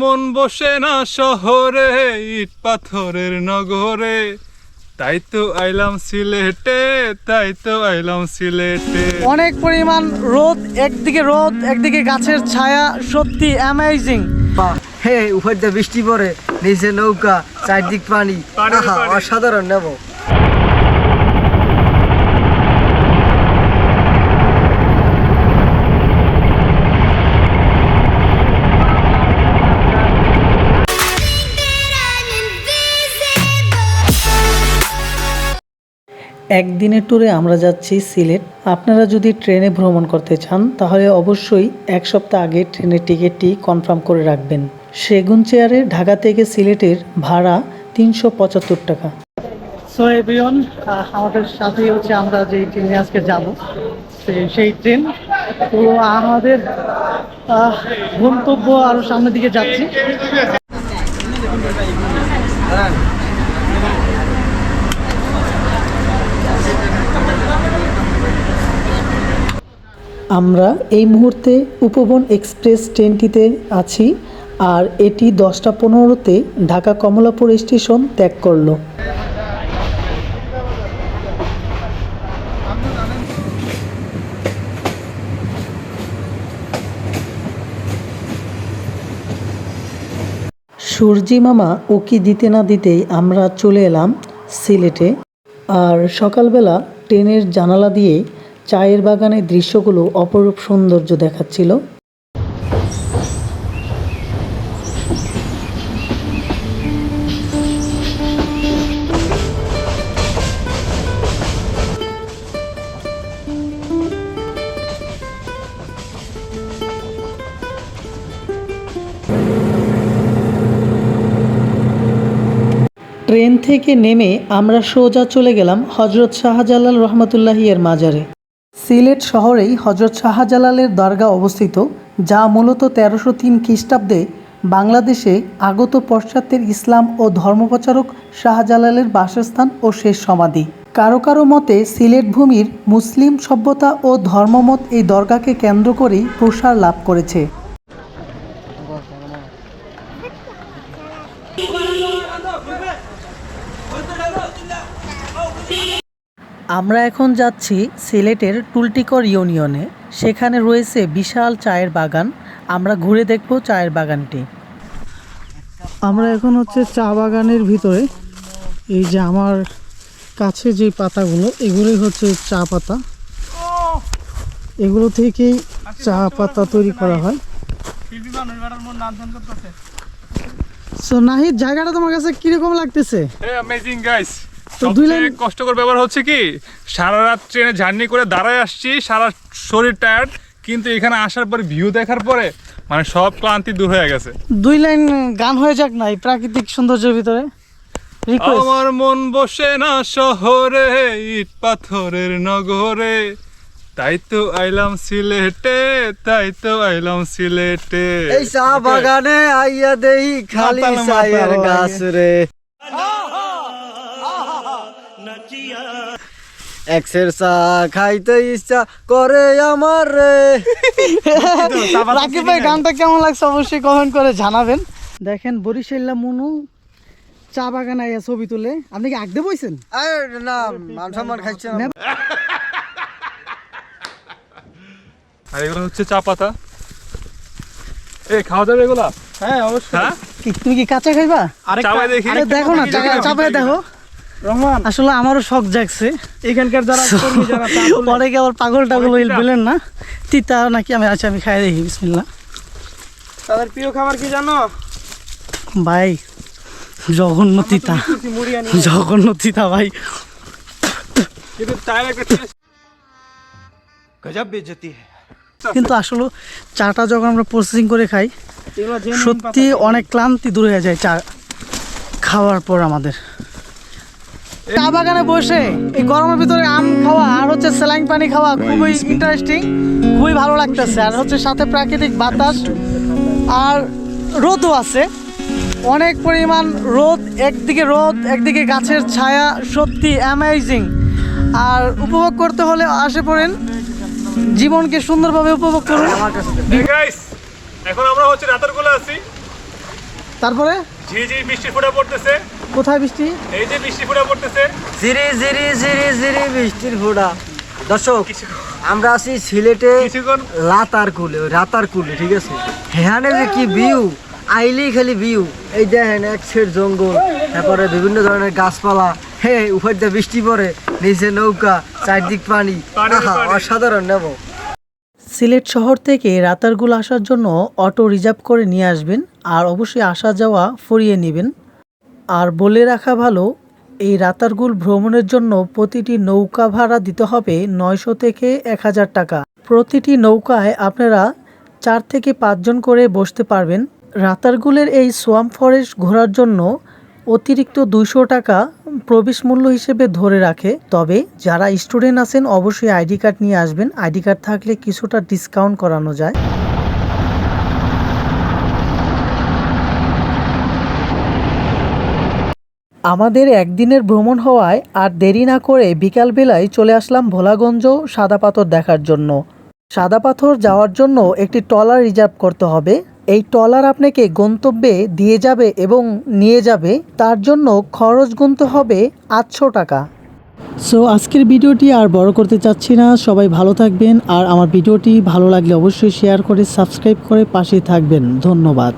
মন বসে না শহরে ইট পাথরের নগরে। তাই তো আইলাম সিলেটে তাই তো আইলাম সিলেটে। অনেক পরিমাণ রোদ একদিকে রোদ একদিকে গাছের ছায়া সত্যি অ্যামেজিং হে উপর দিয়ে বৃষ্টি পড়ে নিচে নৌকা চারদিক পানি। অসাধারণ নেব। একদিনের ট্যুরে আমরা যাচ্ছি সিলেট। আপনারা যদি ট্রেনে ভ্রমণ করতে চান, তাহলে অবশ্যই এক সপ্তাহ আগে ট্রেনের টিকিটটি কনফার্ম করে রাখবেন। সেগুন চেয়ারে ঢাকা থেকে সিলেটের ভাড়া তিনশো পঁচাত্তর টাকা। আমাদের সাথে হচ্ছে আমরা যে ট্রেনে আজকে যাব সেই ট্রেন। তো আমাদের গন্তব্য আরও সামনের দিকে যাচ্ছি। আমরা এই মুহূর্তে উপবন এক্সপ্রেস ট্রেনটিতে আছি আর এটি দশটা পনেরোতে ঢাকা কমলাপুর স্টেশন ত্যাগ করল। সূর্যি মামা উকি দিতে না দিতেই আমরা চলে এলাম সিলেটে। আর সকালবেলা ট্রেনের জানালা দিয়ে চায়ের বাগানের দৃশ্যগুলো অপরূপ সৌন্দর্য দেখাচ্ছিল। ট্রেন থেকে নেমে আমরা সোজা চলে গেলাম হজরত শাহজালাল রহমতুল্লাহিয়ার মাজারে। সিলেট শহরেই হজরত শাহজালালের দরগা অবস্থিত, যা মূলত তেরোশো তিন খ্রিস্টাব্দে বাংলাদেশে আগত পশ্চাত্যের ইসলাম ও ধর্মপ্রচারক শাহজালালের বাসস্থান ও শেষ সমাধি। কারও কারও মতে সিলেট ভূমির মুসলিম সভ্যতা ও ধর্মমত এই দরগাকে কেন্দ্র করেই প্রসার লাভ করেছে। আমরা এখন যাচ্ছি সিলেটের টুলটিকর ইউনিয়নে। সেখানে রয়েছে বিশাল চায়ের বাগান। আমরা ঘুরে দেখব চায়ের বাগানটি। আমরা এখন হচ্ছে চা বাগানের ভিতরে। এই যে আমার কাছে যে পাতাগুলো এগুলোই হচ্ছে চা পাতা। এগুলো থেকেই চা পাতা তৈরি করা হয়। সো নাহিদ জায়গাটা তোমার কাছে কীরকম লাগতেছে? অ্যামেজিং গাইস তো দুই লাইন- কষ্টকর ব্যাপার হচ্ছে কি সারা রাত ট্রেনে জার্নি করে দাঁড়ায় আসছি সারা শরীর টায়ার্ড কিন্তু এখানে আসার পরে ভিউ দেখার পরে মানে সব ক্লান্তি দূর হয়ে গেছে। দুই লাইন গান হয়ে যাক না এই প্রাকৃতিক সৌন্দর্যের ভিতরে। আমার মন বসে না শহরে ইট পাথরের নগরে। তাই তো আইলাম সিলেটে তাই তো আইলাম সিলেটে। এই চা বাগানে আইয়া দেই খালি চায়ের গাছ রে। এক্সের চা খাইতে ইচ্ছা করে আমার রে। রাকিব ভাই গানটা কেমন লাগছে? অবশ্যই কমেন্ট করে জানাবেন। দেখেন বরিশাল্লা মনু চা বাগানে আইয়া ছবি তুলে। আপনি কি আগদে বইছেন? না মান সম্মান খাইছে না। আর এগুলো হচ্ছে চা পাতা। এ খাওয়া যাবে এগুলা? হ্যাঁ অবশ্যই। হ্যাঁ? তুমি কি কাঁচা খাইবা? আরে দেখো না চাপায় দেখো। রহমান আসলে আমারও শখ জাগছে। এখানকার যারা অনেকে আবার পাগল টাগল বলেন না তিতা নাকি আমি আচ্ছা আমি খাই দেখি বিসমিল্লা তাদের প্রিয় খাবার কি জানো? ভাই জঘন্য তিতা। জঘন্য তিতা ভাই। কিন্তু আসলে চাটা যখন আমরা প্রসেসিং করে খাই সত্যি অনেক ক্লান্তি দূর হয়ে যায় চা খাওয়ার পর আমাদের। চা বাগানে বসে এই গরমের ভিতরে আম খাওয়া আর হচ্ছে স্যালাইন পানি খাওয়া খুবই ইন্টারেস্টিং খুবই ভালো লাগতেছে। আর হচ্ছে সাথে প্রাকৃতিক বাতাস আর রোদও আছে। অনেক পরিমাণ রোদ, একদিকে রোদ, একদিকে গাছের ছায়া, সত্যি অ্যামেজিং আর উপভোগ করতে হলে আসে পড়েন, জীবনকে সুন্দরভাবে উপভোগ করুন। এখন আমরা হচ্ছে রাতের আছি। তারপরে? ঝিঝি বৃষ্টি ফুটে পড়তেছে। কোথায় বৃষ্টি? এই যে বৃষ্টি ফুটে পড়তেছে। জিরি জিরি জিরি জিরি বৃষ্টির ফোড়া দর্শক আমরা আছি সিলেটে লাতার কুলে ওই রাতার কুলে ঠিক আছে? হেহানে যে কি ভিউ আইলেই খালি ভিউ এই দেখেন এক সের জঙ্গল তারপরে বিভিন্ন ধরনের গাছপালা। হে উপর দিয়ে বৃষ্টি পড়ে নিচে নৌকা চারদিক পানি। পানি, আহা, পানি। অসাধারণ নেব। সিলেট শহর থেকে রাতারগুল আসার জন্য অটো রিজার্ভ করে নিয়ে আসবেন আর অবশ্যই আসা যাওয়া ফুরিয়ে নেবেন। আর বলে রাখা ভালো, এই রাতারগুল ভ্রমণের জন্য প্রতিটি নৌকা ভাড়া দিতে হবে নয়শো থেকে এক হাজার টাকা। প্রতিটি নৌকায় আপনারা চার থেকে পাঁচজন করে বসতে পারবেন। রাতারগুলের এই সোয়াম ফরেস্ট ঘোরার জন্য অতিরিক্ত দুইশো টাকা প্রবেশ মূল্য হিসেবে ধরে রাখে, তবে যারা স্টুডেন্ট আছেন অবশ্যই আইডি কার্ড নিয়ে আসবেন। আইডি কার্ড থাকলে কিছুটা ডিসকাউন্ট করানো যায়। আমাদের একদিনের ভ্রমণ হওয়ায় আর দেরি না করে বিকালবেলায় চলে আসলাম ভোলাগঞ্জ সাদা পাথর দেখার জন্য। সাদা পাথর যাওয়ার জন্য একটি ট্রলার রিজার্ভ করতে হবে। এই ট্রলার আপনাকে গন্তব্যে দিয়ে যাবে এবং নিয়ে যাবে, তার জন্য খরচ গুনতে হবে আটশো টাকা। সো আজকের ভিডিওটি আর বড় করতে চাচ্ছি না। সবাই ভালো থাকবেন আর আমার ভিডিওটি ভালো লাগলে অবশ্যই শেয়ার করে সাবস্ক্রাইব করে পাশে থাকবেন। ধন্যবাদ।